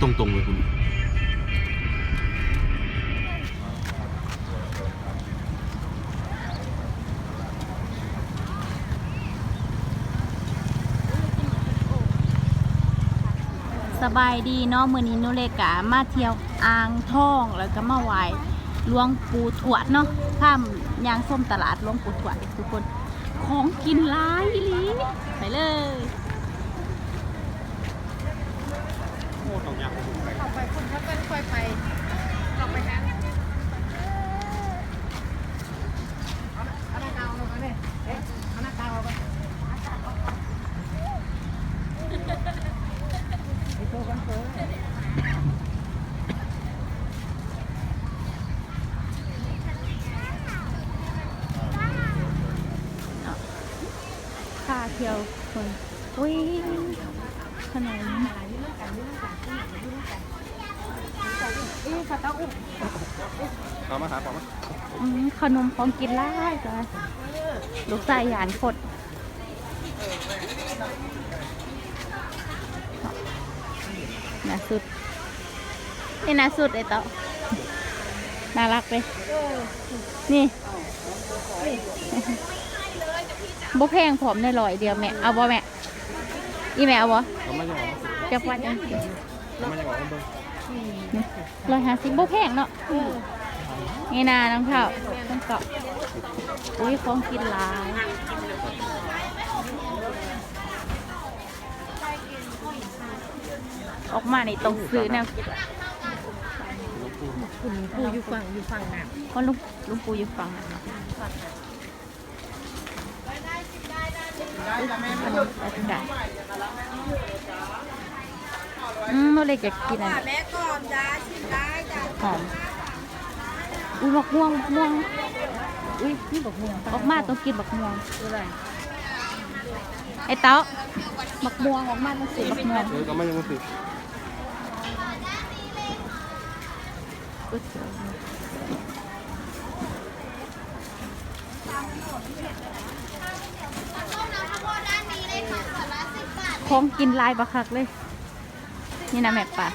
ตรงตรงๆไปคุณสบายดีเนาะมือนี้นุเลกะมาเที่ยวอ่างทองแล้วก็มาไหว้หลวงปู่ทวดเนาะข้ามยางส้มตลาดหลวงปู่ทวดทุกคน ของกินหลายลีไปเลย โอ้ ต้องยังผมไปต่อไปคุณถ้าเป็ค่อยไปต่อไปนั้นเอาหน้ากาวลงมาเนี่ยเอ๊ะเอาหน้ากาวเอาไปโชว์กันเถอะค่าเที่ยวคนอุ้ยขนม อีสต๊อกอุ้มเอามาหาของมาอืมขนมของกินหลายจ้ะลูกชายหยานขดน่าสุดนี่น่าสุดไอ้เต้าน่ารักเลยนี่บ่แพงผอมได้ร้อยเดียวแม่เอาบ่แม่อีแม่เอาบ่เอามาอย่างจักว่าจังเอามาอย่าง ของเบิ้งร้อยห้าสิบบ่แพงเนาะนี่นาน้องเท่าต้องเกาะอุ้ยของกินหลายออกมาในตรงซื้อแนวกินคุณปูอยู่ฝั่งอยู่ฝั่งน้เพราะลุงลุงปูอยู่ฝั่งนั้นเนาะขนมปังกา อืมโมเล็กอยากกินอะไรำแม่ก่อนจ้าชิมได้จ้าหอมอุ้ยบักม่วงบักม่วงอุ้ยนี่บอกม่วงออกมาต้องกินบักม่วงอะไรไอ้เต้าบักม่วงออกมาต้องกินบักม่วงเออเอามาอย่างมาสิอุ๊ยของกินหลายบักคักเลย นี่นะแม่ป่า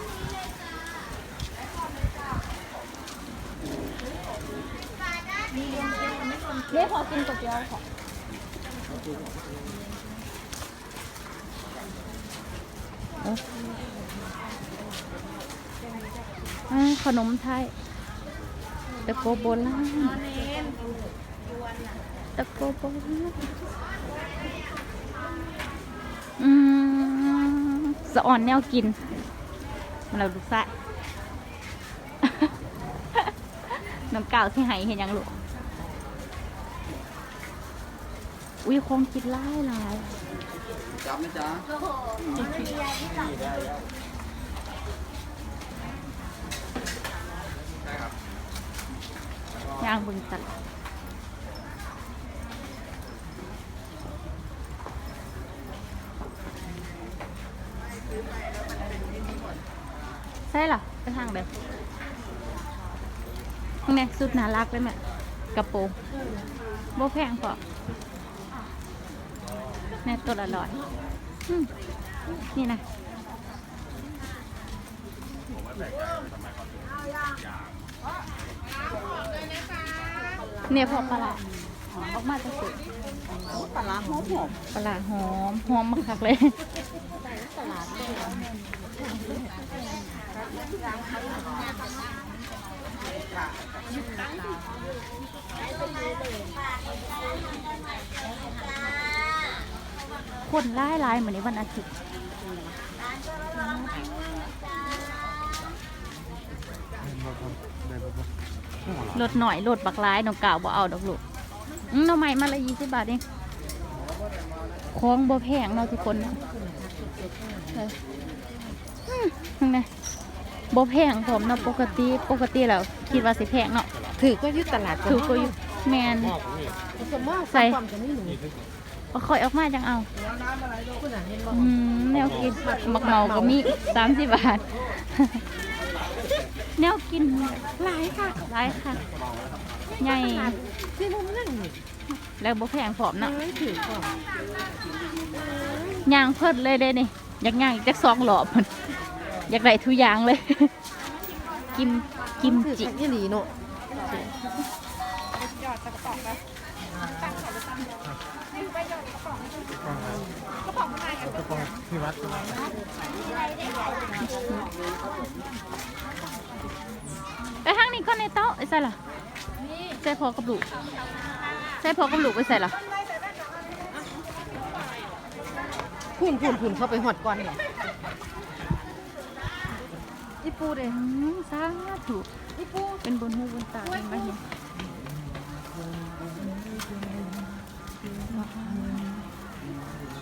เรียกพอกินก๋วยเตี๋ยวค่ะเอ้าอ่าขนมไทย ตะโกโบราณตะโกโบราณอืมสะอ่อนแนวกิน มันเราดูใส่น้ำเก่าที่ไหเห็นยังลูกอุ้ยคงกินหลายหลายจับไหมจ๊ะย่างบึงตลาด ใช่หรอไปทางเดิมข้างในสุดน่ารักเลยแม่กระโปรงโบแพงพอในตัวละร้อยนี่นะเนี่ยพอปลา ร้าออกมาจะสุดปลาร้าหอมหอมปลาหอมหอมมากเลยคนร้ายร้ายเหมือนในวันอาทิตย์ลดหน่อยลดบักร้ายน้องก่าบ่เอาดอกลูก หน้องใหม่มาละยี่สิบบาทเองของบ่แพงเนาะทุกคนเนาะเอออืมนั่นไงบ่แพงผมเนาะปกติปกติแล้วคิดว่าสิแพงเนาะถือก็ยึดตลาดถูกก็อยู่แมนมอบนี่สมมติใส่ความจะไม่หนูนี่คือเอาค่อยออกมาจังเอาคุณอะเห็นบ่อืมแนวกินมักเมาก็มีสามสิบบาท แนวกินหลายค่ะหลายค่ะ ใหญ่ที่มุมนั่นนี่แล้วบ่แพงพร้อมเนาะไม่ถือก่อนย่างเพิ่นเลยเด้นี่อยากย่างอีกจักสองหลอบพุ่นอยากได้ทุกอย่างเลย กิมกิมถือจิกันยี่หลีเนาะกระป๋องที่วัดไปทางนี้ก่อนในโต๊ะไอ้ใส่ล่ะ ใส่พอกับลูกใส่พอกับลูกไปใส่ล่ะพุ่นพุ่นพุ่นเข้าไปหอดก่อนเหรออีปูเด้อืมสาธุอีปูเป็นบนหูบนตาเป็นมาเห็น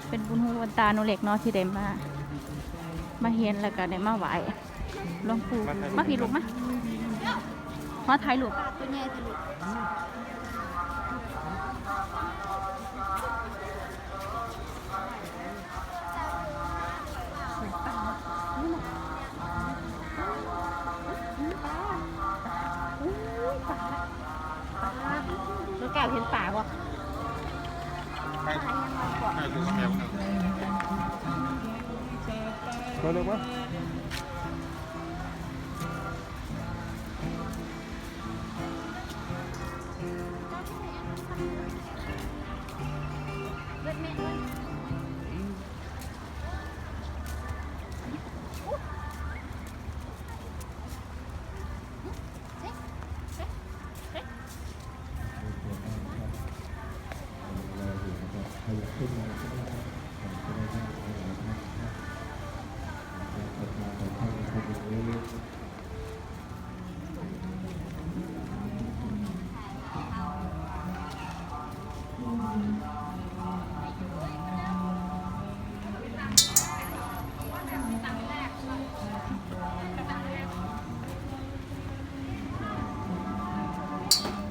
เป็นบุญหูบนตาหนูเล็กเนาะที่ได้มา มาเห็นแล้วก็ได้มาไหวหลวงปู่มาพี่ลูกมา ขอถ่ายรูปตัวใหญ่ตัวลูกน้องแก้วเห็นป่าวะใครใครดูแมวมาเร็วมามา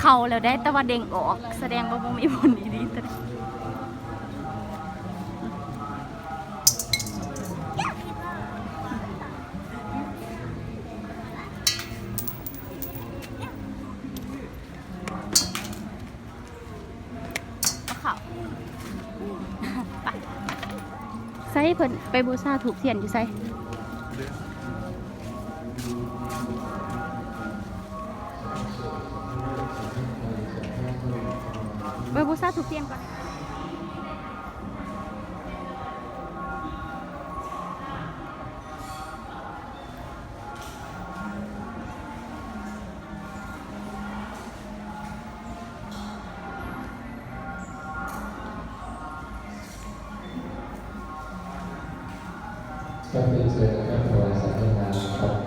เขาแล้วได้แต่ว่าเด้งออก แสดงว่าบ่มีผลดีๆแต่ไปใส่เพิ่นไปบูชาถูกเทียนอยู่ใส่ ไปบูชาถูกเทียนก่อนก็เป็นเชิญนะครับถวายสังฆทานครับ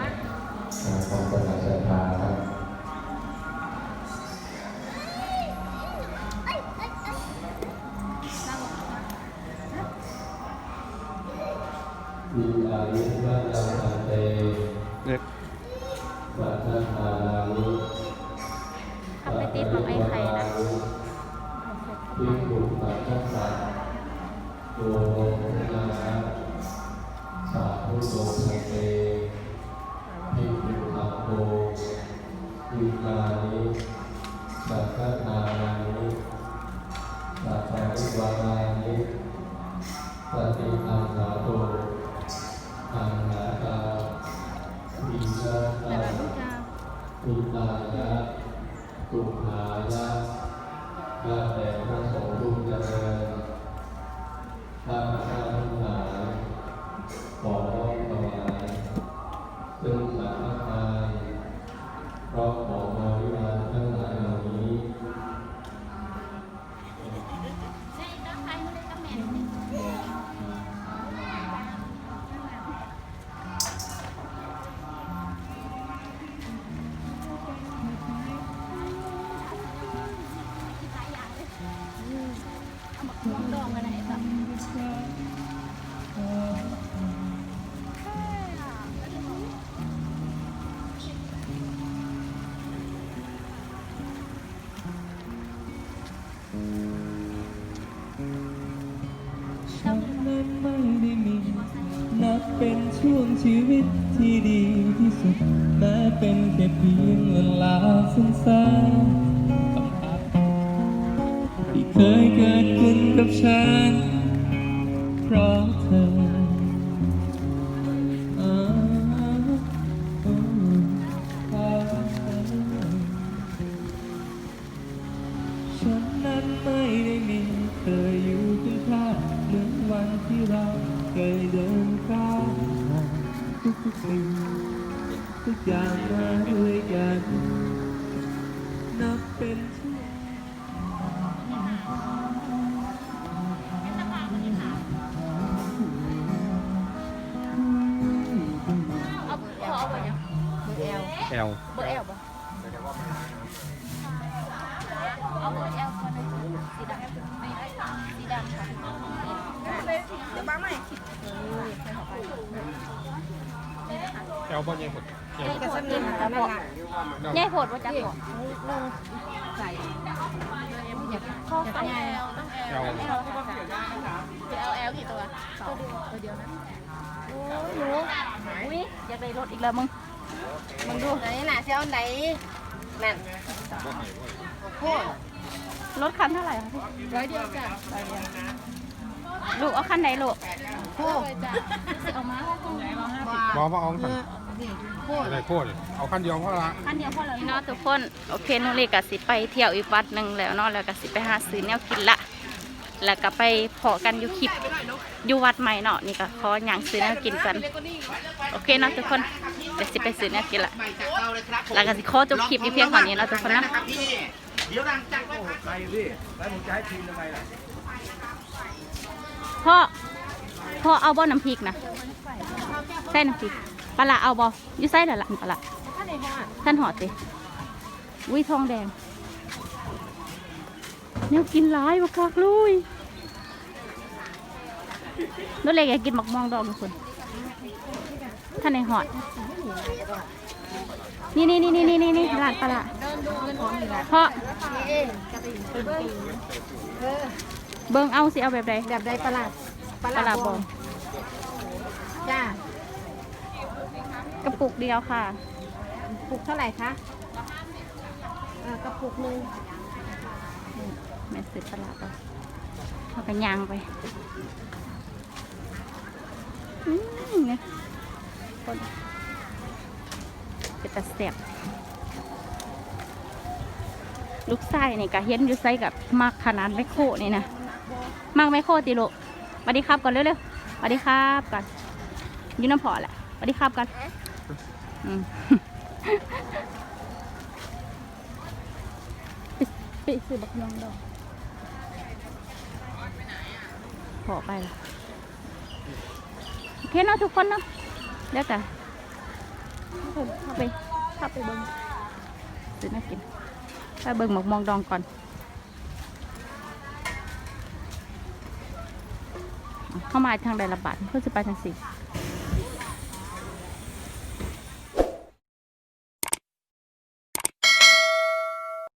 วัฒนานานิเอาไปติดของไอ้ไข่นะพิคุปัจจัสสะโยโมนานะสาธุโสภะเตภิกขุอัปโปวิกานิสัพพะทานานิสัพพะวิวารานิปฏิายะตุหายะข้าระ ชีวิตที่ดีที่สุดแม้เป็นแค่เพียงเวลาสั้นๆที่เคยเกิดขึ้นกับฉันเพราะเธอเพราะเธอฉันนั้นไม่ได้มีเคยอยู่ข้างๆเหมือนวันที่เราเคยเดินข้าม ทุกๆสิ่งทุกอย่างมาด้วยกัน บอลยังหมดแอลก็จะมีนะคะพวกใหญ่โพดว่าจักพวกข้อไฟแอลต้องแอลแอลแอลคือแอลแอลกี่ตัวสองตัวเดียวนะโอ้ยหนูอุ้ยอยากได้รถอีกแล้วมึงมึงดูไหนน่ะเจ้าไหนนั่นโคตรรถคันเท่าไหร่คะพี่ร้อยเดียวจ้ะร้อยเดียวลูกเอาคันไหนลูกโคตรจ้ะเอามาบอลมาเอาสั่งโคตร อะไรโคตรเอาขั้นเดียวเพราะละคันเดียวพอแล้วเนาะทุกคนโอเคนุเลยกสิไปเที่ยวอีกวัดหนึ่งแล้วเนาะแล้วก็สิไปหาซื้อแนวกินละแล้วก็ไปพอกันอยู่คลิปอยู่วัดใหม่เนาะนี่ก็ขออย่างซื้อแนวกินกัน โอเคเนาะทุกคนเดี๋ยวสิไปซื้อแนวกินละแล้วก็สิขอจบคลิปนี้เพียงเท่านี้เนาะทุกคนนะเดี๋ยวดังจังไปพี่แล้วผมจะให้ทีมทำไมล่ะพ่อพ่อเอาบ่น้ำพริกนะใส่น้ำพริก ปลาละเอาบ่อยู่ใส่ละละปลาละท่านหอดสิวิทองแดงแนวกินหลายมากๆลุยนั่นเลยอยากกินหมักมองดองทุกคนท่านในหอด นี่นี่นี่นี่นี่นี่ร้านปลาละพ่อเบิ่งเอาสิเอาแบบใดแบบใดประหลาดปลาละบองจ้า กระปุกเดียวค่ะ ปลูกเท่าไหร่คะเออกระปุกหนึงแม่ซื้อปลาละไปเอาไปยางไปอืมเนี่ยคนเป็นตาแสบลูกไส้นี่กะเห็นอยู่ไส้กับมากขนาดไมโครนี่นะมากไมโครติลูกสวัสดีครับก่อนเร็วๆสวัสดีครับก่อนอยืนน้ำพอแหละสวัสดีครับก่อนอืมไปซื้อบักยองดอกพอไปละโอเคเนาะทุกคนเนาะเดี๋ยวกันเข้าไปเข้าไปเบิ้งซื้อน่ากินไปเบิ้งหมกมองดองก่อนเข้ามาทางใดระบาดเพื่อจะไปทางสี่